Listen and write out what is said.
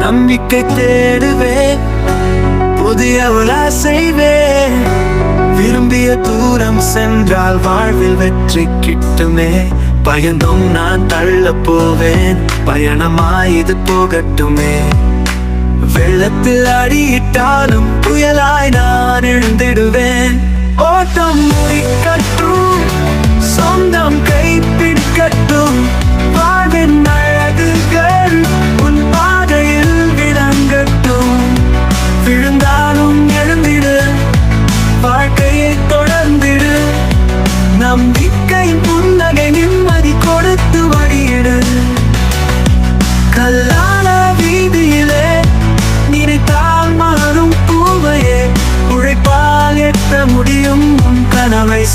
நம்பிக்கை தேடுவேன் புதிய உலா செய்வேன். விரும்பிய தூரம் சென்றால் வாழ்வில் வெற்றி கிட்டுமே. பயந்தும் நான் தள்ள போவேன். பயணமா இது போகட்டுமே. வெள்ளத்தில் அடியிட்டாலும் புயலாய் நான் எழுந்திடுவேன். ஓட்டம் முடிக்கட்டும் சொந்தம் கை வாழ்வின் வாழ்க்கையை தொடர்ந்திடு. நம்பிக்கை புன்னகை நிம்மதி கொடுத்து வழியிடு. கல்லான வீதியிலே நினைத்தால் மாறும் பூவையே. உழைப்பால் எட்ட முடியும் கனவை.